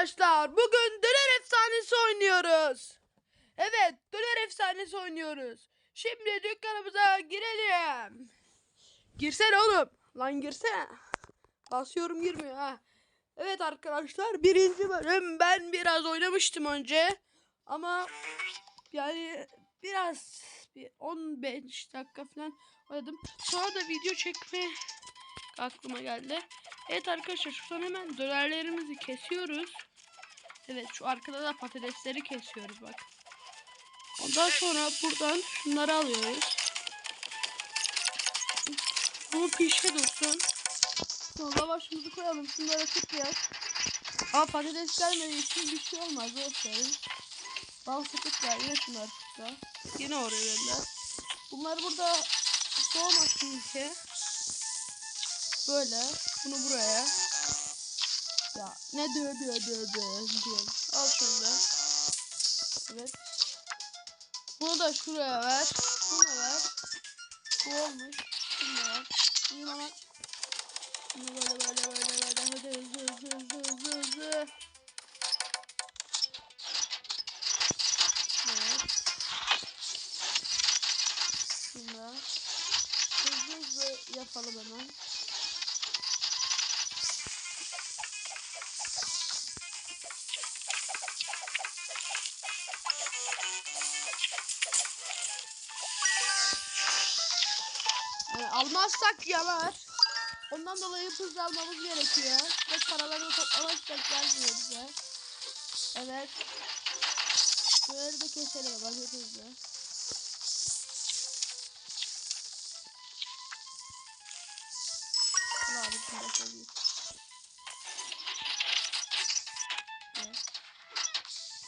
arkadaşlar. Bugün döner efsanesi oynuyoruz. Evet döner efsanesi oynuyoruz. Şimdi dükkanımıza girelim. Girsene oğlum. Lan girsene. Basıyorum girmiyor ha. Evet arkadaşlar birinci bölüm ben biraz oynamıştım önce. Ama yani biraz bir 15 dakika falan oynadım. Sonra da video çekme aklıma geldi. Evet arkadaşlar şuradan hemen dönerlerimizi kesiyoruz. Evet şu arkada da patatesleri kesiyoruz bak. Ondan sonra buradan şunları alıyoruz. Bu pişe dursun. Sonra lavaşımızı koyalım. Şunları tıklayalım. Ama patates gelmediği için bir şey olmaz. Olsun. Bal tıkla yine şunları tıkla. Yine oraya gönder. Bunlar burada soğumasın ki. Böyle. Bunu buraya. Ya ne diyor diyor diyor diyor diyor. Al şunu da. Evet. Bunu da şuraya ver. Bunu ver. Bu olmuş. Bunu da ver. Bunu ver. Bunu böyle böyle böyle böyle. Hadi hızlı hızlı hızlı hızlı hızlı. Evet. Da. Hızlı hızlı yapalım hemen. Almazsak yalar. Ondan dolayı hızlı almamız gerekiyor. Ve paraları toplamazsak gelmiyor bize. Evet. Şöyle de keselim bak hızlı.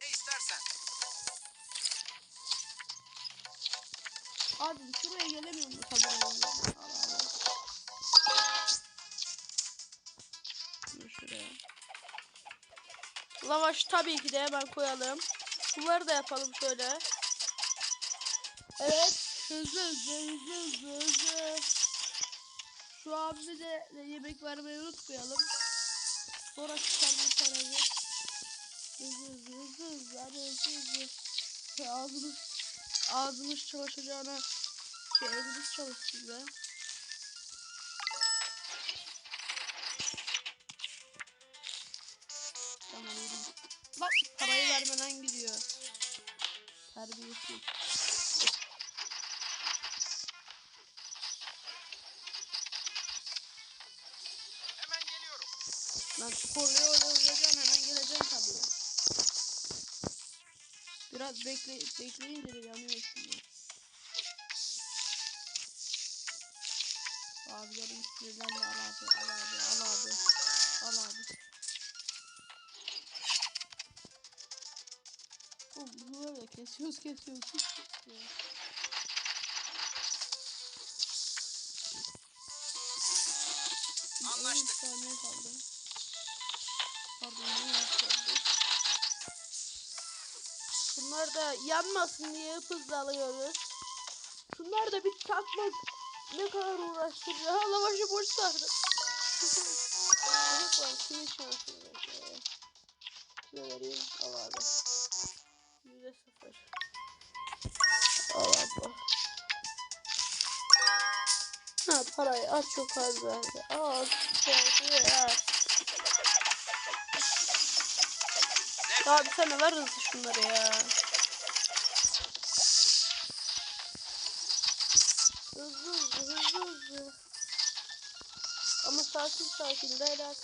Ne istersen. Abi şuraya gelemiyorum da tabii Lavaş tabii ki de hemen koyalım. Bunları da yapalım şöyle. Evet. Hızlı hızlı hızlı hızlı hızlı. Şu abime de, de yemek vermeyi unutmayalım. Sonra çıkarmayı parayı. Hızlı hızlı hızlı hızlı hızlı hızlı. Ve ağzımız ağzımız çalışacağına şey elimiz çalışsın be. Vermeden gidiyor. Terbiyesiz. Hemen geliyorum. Ben sporluya oynayacağım hemen geleceğim tabii. Biraz bekle bekleyince de yanıyor şimdi. Abilerim sinirlendi al abi al abi al abi al abi. Böyle kesiyoruz kesiyoruz. Anlaştık. 13 saniye kaldı. Pardon ne yapıyordu? Bunlar da yanmasın diye hızlı alıyoruz. Şunlar da bir takmak ne kadar uğraştırıcı. Ha lavaşı boş sardı. Evet var kimin şansını bekliyor. Şöyle vereyim al abi. Al abi. Ha parayı az çok az verdi. Az çok az. Abi sen ver hızlı şunları ya. Hızlı hızlı hızlı hızlı. Ama sakin sakin beyler.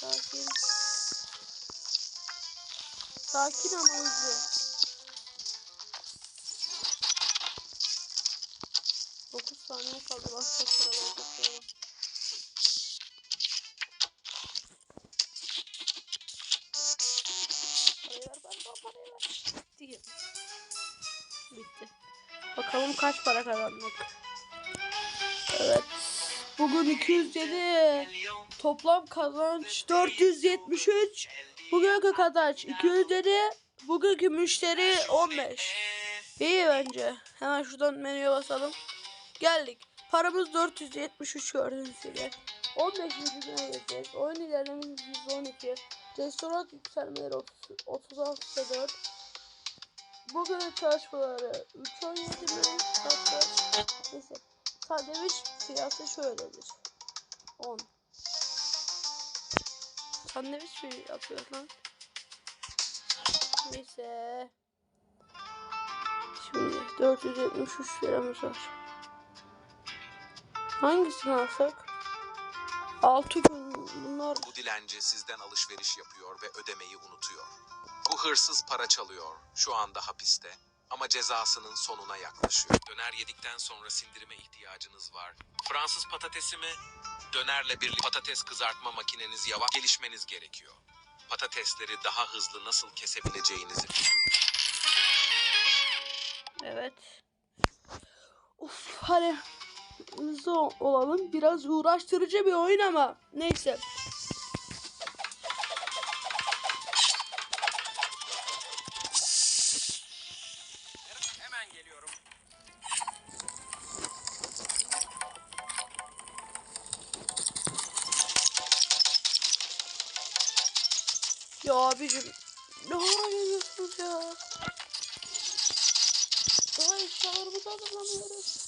Sakin. Sakin ama hızlı. Saniye kaldı. Başka paralar toplayalım. Parayı ver bana parayı ver. Bitti gibi. Bitti. Bakalım kaç para kazandık. Evet. Bugün 207. Toplam kazanç 473. Bugünkü kazanç 207. Bugünkü müşteri 15. İyi bence. Hemen şuradan menüye basalım. Geldik. Paramız 473 gördüğünüz gibi. 15. güne geçeceğiz. Oyun ilerlememiz %12. Restoran yükselmeleri 30, 36'da 4. Bugünün çalışmaları 3.17 mi? Hatta neyse. Sandviç fiyatı şöyledir. 10. Sandviç mi yapıyor lan? Neyse. Şimdi 473 liramız var. Hangisini alsak? 6 gün bunlar Bu dilenci sizden alışveriş yapıyor ve ödemeyi unutuyor. Bu hırsız para çalıyor. Şu anda hapiste. Ama cezasının sonuna yaklaşıyor. Döner yedikten sonra sindirime ihtiyacınız var. Fransız patatesi mi? Dönerle birlikte patates kızartma makineniz yavaş gelişmeniz gerekiyor. Patatesleri daha hızlı nasıl kesebileceğinizi Evet. Uf hadi hızlı ol- olalım. Biraz uğraştırıcı bir oyun ama neyse. Hemen geliyorum. Ya abicim ne ara geliyorsunuz ya? Daha eşyalarımızı hazırlamıyoruz.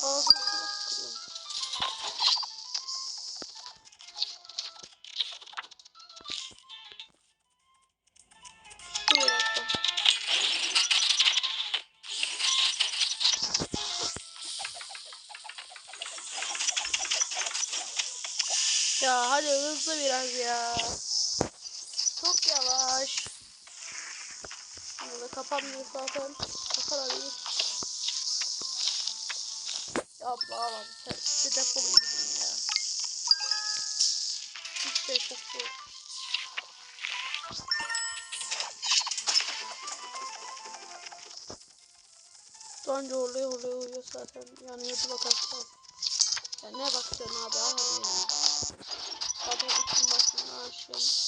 Paramı kapanmıyor zaten. Kapar arayı. Ya abla abi sen bir defolu gidin ya. Hiç şey çok zor. Daha önce horlaya horlaya uyuyor zaten. Yani YouTube'a kalksam. Ya ne bakacaksın abi hadi ya. Zaten üçün başını aşığım.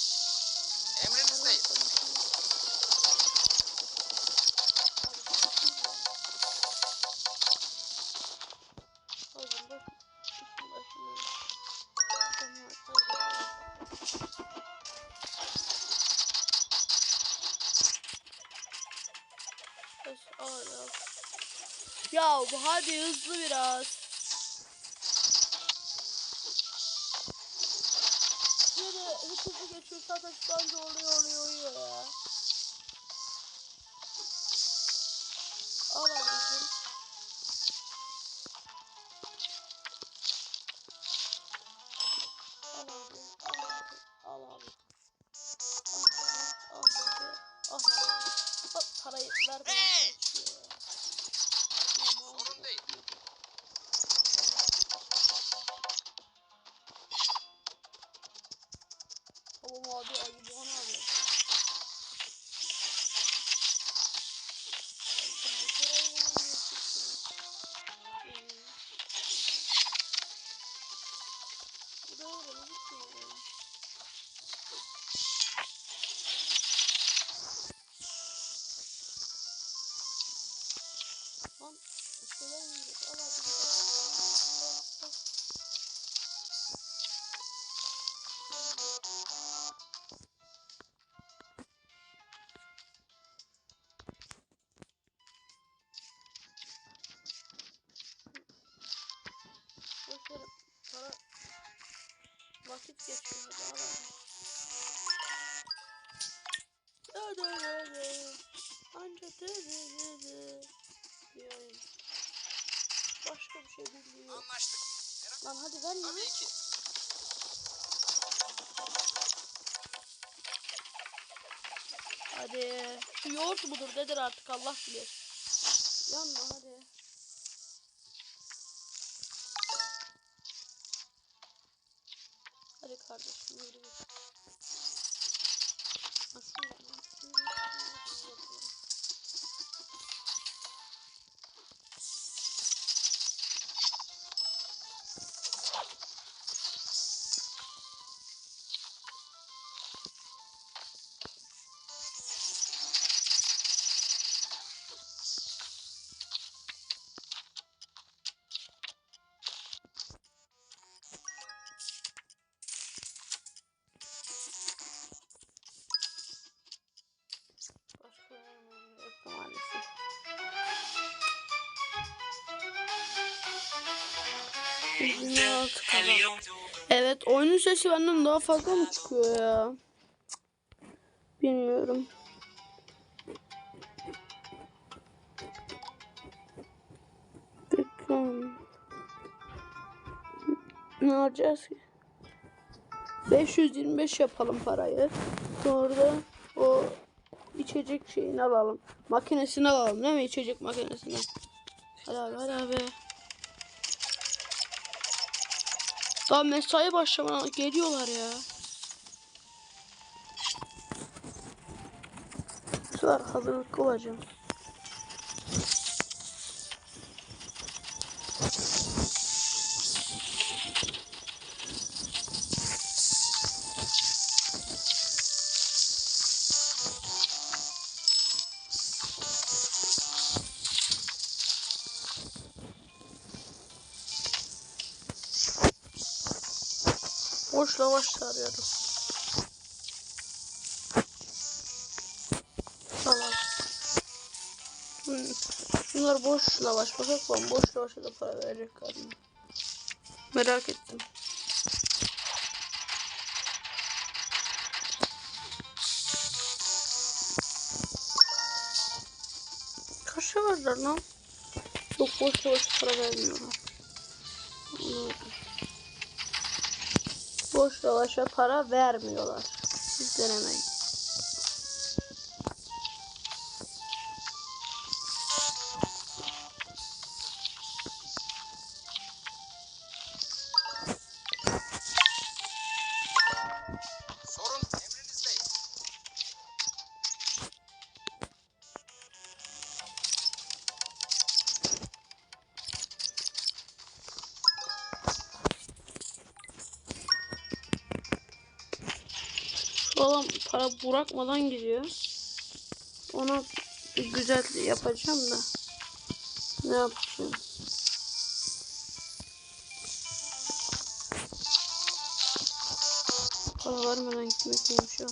Hadi hızlı biraz. Vakit geçiyor hadi. Anca. Diyeyim. Başka bir şey bilmiyorum. Anlaştık. Lan hadi ver ya. Tabii ki. Hadi. Şu yoğurt mudur nedir artık Allah bilir. Yanma. Hadi 526 kazandım. Evet oyunun sesi benden daha fazla mı çıkıyor ya? Bilmiyorum. Dükkan. Ne alacağız ki? 525 yapalım parayı. Sonra da o içecek şeyini alalım. Makinesini alalım değil mi? İçecek makinesini. Hadi abi hadi abi. Daha mesai başlamana geliyorlar ya. Bu sefer hazırlıklı olacağım. Boş lavaş arıyorum. Tamam. Hmm. Bunlar boş lavaş. Bakak ben boş lavaşa da para verecek galiba. Merak ettim. Kaça verdiler lan? Yok boş lavaşa para vermiyorlar. Boş lavaşa para vermiyorlar. Siz denemeyin. Para bırakmadan gidiyor. Bir güzel yapacağım da. Ne yapacağım? Para vermeden gitmek neymiş o?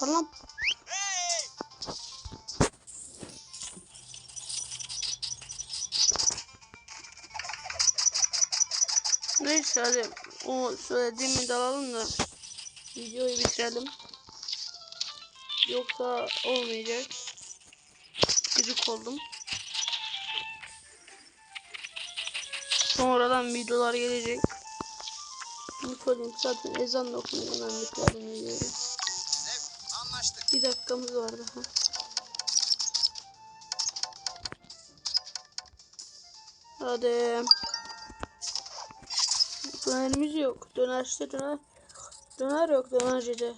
Var lan. Neyse hadi o söylediğimi de alalım da videoyu bitirelim. Yoksa olmayacak. Gıcık oldum. Sonradan videolar gelecek. Nikolin zaten ezan okunuyor hemen bitirelim videoyu. Bir dakikamız var daha. Hadi. Dönerimiz yok. Dönerçte döner. Döner yok dönercide.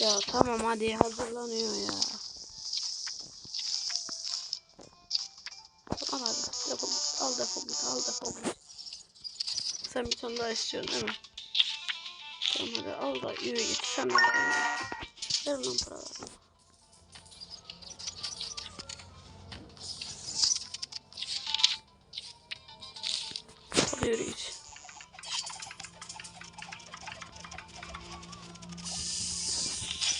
Ya tamam hadi hazırlanıyor ya. Tamam hadi yapalım. Al defol git al defol git. Sen bir tane daha istiyorsun değil mi? Tamam hadi al da yürü git. Sen de al. Ver lan paralarını.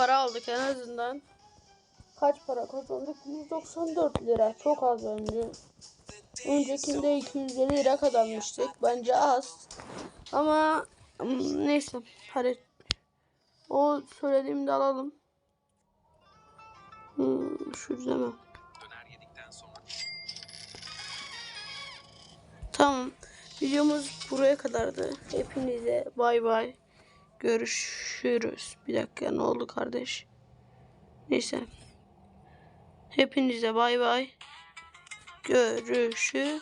para aldık en azından. Kaç para kazandık? 194 lira. Çok az önce. Öncekinde 250 lira kazanmıştık. Bence az. Ama neyse. Hadi. O söylediğimde alalım. Hmm, şu izleme. Döner yedikten sonra Tamam. Videomuz buraya kadardı. Hepinize bay bay. Görüşürüz. Bir dakika ne oldu kardeş? Neyse. Hepinize bay bay. Görüşürüz.